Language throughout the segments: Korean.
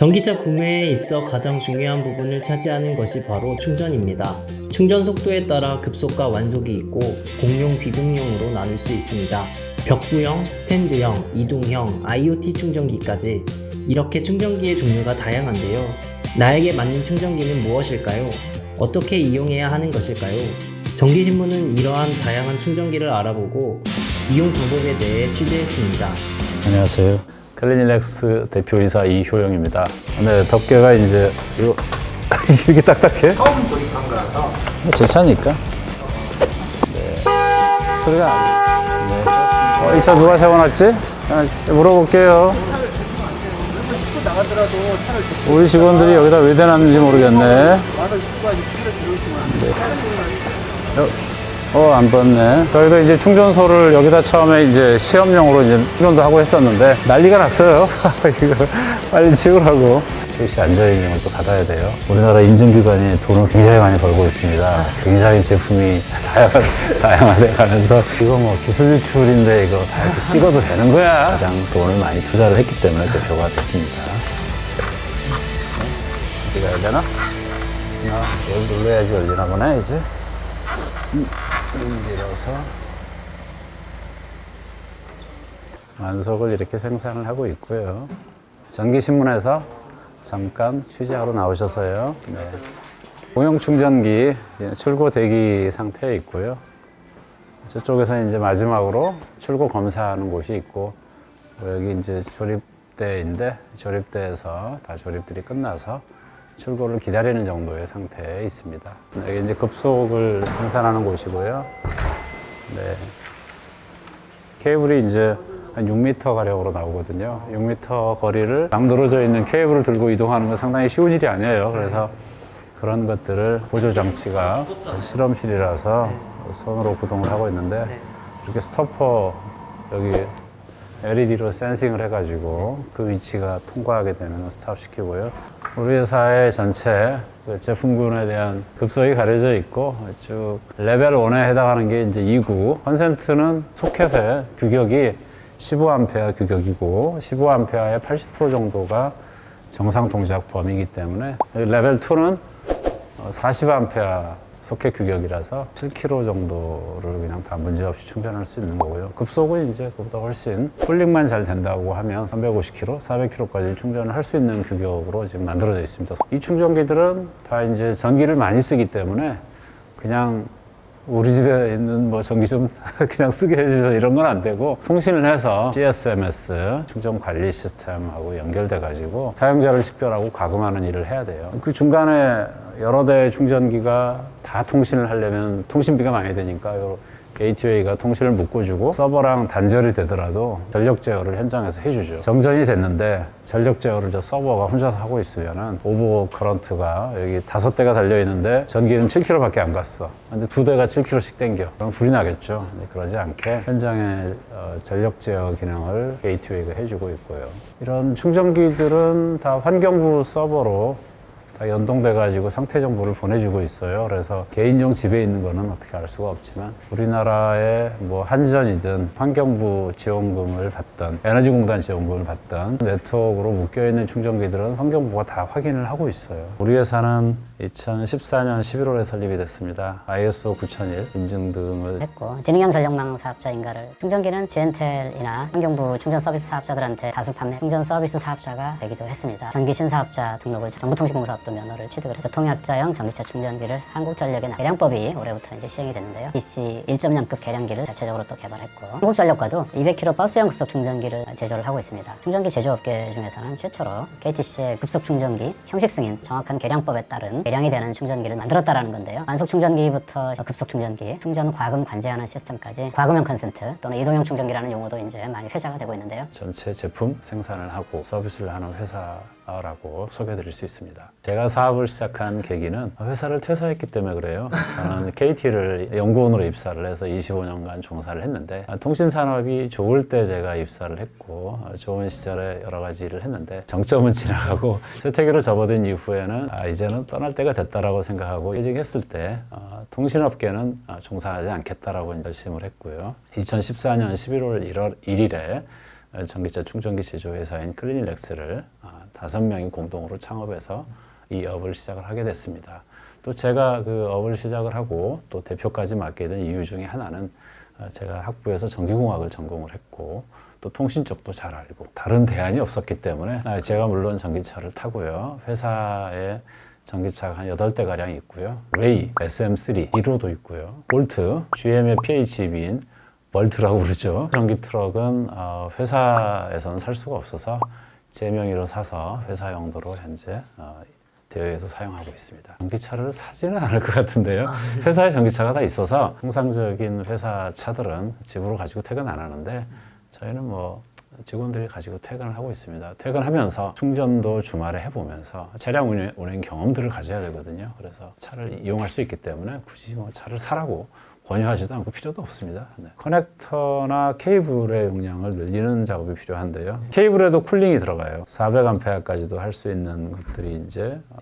전기차 구매에 있어 가장 중요한 부분을 차지하는 것이 바로 충전입니다. 충전 속도에 따라 급속과 완속이 있고 공용, 비공용으로 나눌 수 있습니다. 벽부형, 스탠드형, 이동형, IoT 충전기까지 이렇게 충전기의 종류가 다양한데요. 나에게 맞는 충전기는 무엇일까요? 어떻게 이용해야 하는 것일까요? 전기신문은 이러한 다양한 충전기를 알아보고 이용 방법에 대해 취재했습니다. 안녕하세요. 클리닐렉스 대표이사 이효영입니다. 네, 덮개가 이제 요 이렇게 딱딱해? 처음 조립한 거라서 제 차니까. 네. 소리가 안 네, 그렇습니다. 어, 이차 누가 세워놨지? 아, 물어볼게요. 나가더라도 차를 우리 직원들이 여기다 왜 대놨는지 모르겠네. 와서 들어오시면 어, 안 봤네. 저희도 이제 충전소를 여기다 처음에 이제 시험용으로 이제 충전도 하고 했었는데 난리가 났어요. 이거 빨리 치우라고. PC 안전인증을 또 받아야 돼요. 우리나라 인증기관이 돈을 굉장히 많이 벌고 있습니다. 굉장히 제품이 다양하, 다양하게 가면서 이거 뭐 기술 유출인데 이거 다 이렇게 찍어도 되는 거야. 가장 돈을 많이 투자를 했기 때문에 대표가 됐습니다. 어디 가야 되나? 나 여기 눌러야지 열리나 보네, 이제. 좀 밀어서 완석을 이렇게 생산을 하고 있고요. 전기신문에서 잠깐 취재하러 나오셔서요. 네. 공용 충전기 이제 출고 대기 상태에 있고요. 저쪽에서 이제 마지막으로 출고 검사하는 곳이 있고 여기 이제 조립대인데 조립대에서 다 조립들이 끝나서 출고를 기다리는 정도의 상태에 있습니다. 네, 이제 급속을 생산하는 곳이고요. 네. 케이블이 이제 한 6m 가량으로 나오거든요. 6m 거리를 막 늘어져 있는 케이블을 들고 이동하는 건 상당히 쉬운 일이 아니에요. 그래서 그런 것들을 보조 장치가 실험실이라서 손으로 구동을 하고 있는데 이렇게 스토퍼 여기 LED로 센싱을 해가지고 그 위치가 통과하게 되면 스탑 시키고요. 우리 회사의 전체 그 제품군에 대한 급속이 가려져 있고 쭉 레벨 1에 해당하는 게 이제 2구 컨센트는 소켓의 규격이 15A 규격이고 15A의 80% 정도가 정상 동작 범위이기 때문에 레벨 2는 40A 소켓 규격이라서 7kg 정도를 그냥 다 문제없이 충전할 수 있는 거고요. 급속은 이제 그보다 훨씬 쿨링만 잘 된다고 하면 350kg, 400kg까지 충전을 할 수 있는 규격으로 지금 만들어져 있습니다. 이 충전기들은 다 이제 전기를 많이 쓰기 때문에 그냥 우리 집에 있는 뭐 전기 좀 그냥 쓰게 해주셔서 이런 건 안 되고 통신을 해서 GSMS 충전 관리 시스템하고 연결돼 가지고 사용자를 식별하고 과금하는 일을 해야 돼요. 그 중간에 여러 대의 충전기가 다 통신을 하려면 통신비가 많이 되니까 요 게이트웨이가 통신을 묶어주고 서버랑 단절이 되더라도 전력 제어를 현장에서 해주죠. 정전이 됐는데 전력 제어를 저 서버가 혼자서 하고 있으면은 오버 커런트가 여기 다섯 대가 달려 있는데 전기는 7km밖에 안 갔어. 근데 두 대가 7km씩 땡겨. 그럼 불이 나겠죠. 그러지 않게 현장의 어, 전력 제어 기능을 게이트웨이가 해주고 있고요. 이런 충전기들은 다 환경부 서버로 다 연동돼 가지고 상태 정보를 보내주고 있어요. 그래서 개인용 집에 있는 거는 어떻게 알 수가 없지만 우리나라의 뭐 한전이든 환경부 지원금을 받던 에너지공단 지원금을 받던 네트워크로 묶여 있는 충전기들은 환경부가 다 확인을 하고 있어요. 우리 회사는 2014년 11월에 설립이 됐습니다. ISO 9001 인증 등을 했고 지능형 전력망 사업자 인가를 충전기는 GN텔이나 환경부 충전 서비스 사업자들한테 다수 판매 충전 서비스 사업자가 되기도 했습니다. 전기 신사업자 등록을 정보통신공사업도 면허를 취득을 했고 통약자형 전기차 충전기를 한국전력의 개량법이 올해부터 이제 시행이 됐는데요. DC 1.0급 개량기를 자체적으로 또 개발했고 한국전력과도 200km 버스형 급속 충전기를 제조를 하고 있습니다. 충전기 제조업계 중에서는 최초로 KTC의 급속 충전기 형식 승인 정확한 개량법에 따른 개량이 되는 충전기를 만들었다라는 건데요. 완속 충전기부터 급속 충전기, 충전 과금 관제하는 시스템까지 과금형 컨센트 또는 이동형 충전기라는 용어도 이제 많이 회자가 되고 있는데요. 전체 제품 생산을 하고 서비스를 하는 회사 라고 소개드릴 수 있습니다. 제가 사업을 시작한 계기는 회사를 퇴사했기 때문에 그래요. 저는 KT를 연구원으로 입사를 해서 25년간 종사를 했는데 통신 산업이 좋을 때 제가 입사를 했고 좋은 시절에 여러 가지 일을 했는데 정점은 지나가고 퇴퇴기로 접어든 이후에는 아, 이제는 떠날 때가 됐다라고 생각하고 퇴직했을 때 어, 통신업계는 어, 종사하지 않겠다라고 결심을 했고요. 2014년 11월 1월 1일에 전기차 충전기 제조회사인 클리닉렉스를 아, 다섯 명이 공동으로 창업해서 이 업을 시작을 하게 됐습니다. 또 제가 그 업을 시작을 하고 또 대표까지 맡게 된 이유 중에 하나는 어, 제가 학부에서 전기공학을 전공을 했고 또 통신 쪽도 잘 알고 다른 대안이 없었기 때문에 아, 제가 물론 전기차를 타고요. 회사에 전기차가 한 8대가량 있고요. 웨이, SM3, 디로도 있고요. 볼트, GM의 PHEV인 벌트라고 부르죠. 전기 트럭은 어, 회사에서는 살 수가 없어서 제 명의로 사서 회사 용도로 현재 어, 대여해서 사용하고 있습니다. 전기차를 사지는 않을 것 같은데요. 회사에 전기차가 다 있어서 통상적인 회사 차들은 집으로 가지고 퇴근 안 하는데 저희는 뭐 직원들이 가지고 퇴근을 하고 있습니다. 퇴근하면서 충전도 주말에 해보면서 차량 운행, 운행 경험들을 가져야 되거든요. 그래서 차를 이용할 수 있기 때문에 굳이 뭐 차를 사라고 권유하지도 않고 필요도 없습니다. 네. 커넥터나 케이블의 용량을 늘리는 작업이 필요한데요. 케이블에도 쿨링이 들어가요. 400A까지도 할 수 있는 것들이 이제 어,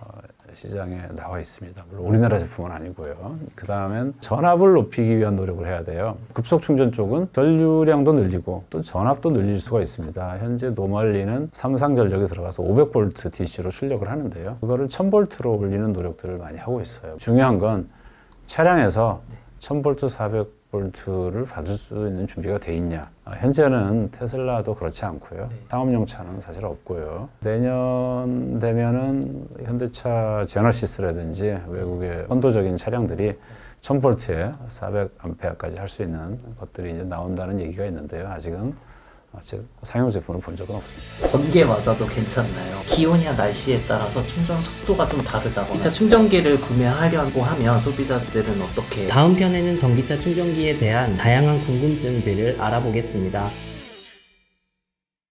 시장에 나와 있습니다. 물론 우리나라 제품은 아니고요. 그 다음엔 전압을 높이기 위한 노력을 해야 돼요. 급속 충전 쪽은 전류량도 늘리고 또 전압도 늘릴 수가 있습니다. 현재 노멀리는 삼상 전력이 들어가서 500V DC로 출력을 하는데요. 그거를 1000V로 올리는 노력들을 많이 하고 있어요. 중요한 건 차량에서 1000V, 400V를 받을 수 있는 준비가 돼 있냐. 아, 현재는 테슬라도 그렇지 않고요. 상업용 차는 사실 없고요. 내년 되면은 현대차 제너시스라든지 외국의 선도적인 차량들이 1000V에 400A까지 할 수 있는 것들이 이제 나온다는 얘기가 있는데요. 아직은 아직 상용 제품을 본 적은 없습니다. 번개 맞아도 괜찮나요? 기온이나 날씨에 따라서 충전 속도가 좀 다르다거나 전기차 충전기를 구매하려고 하면 소비자들은 어떻게 다음 편에는 전기차 충전기에 대한 다양한 궁금증들을 알아보겠습니다.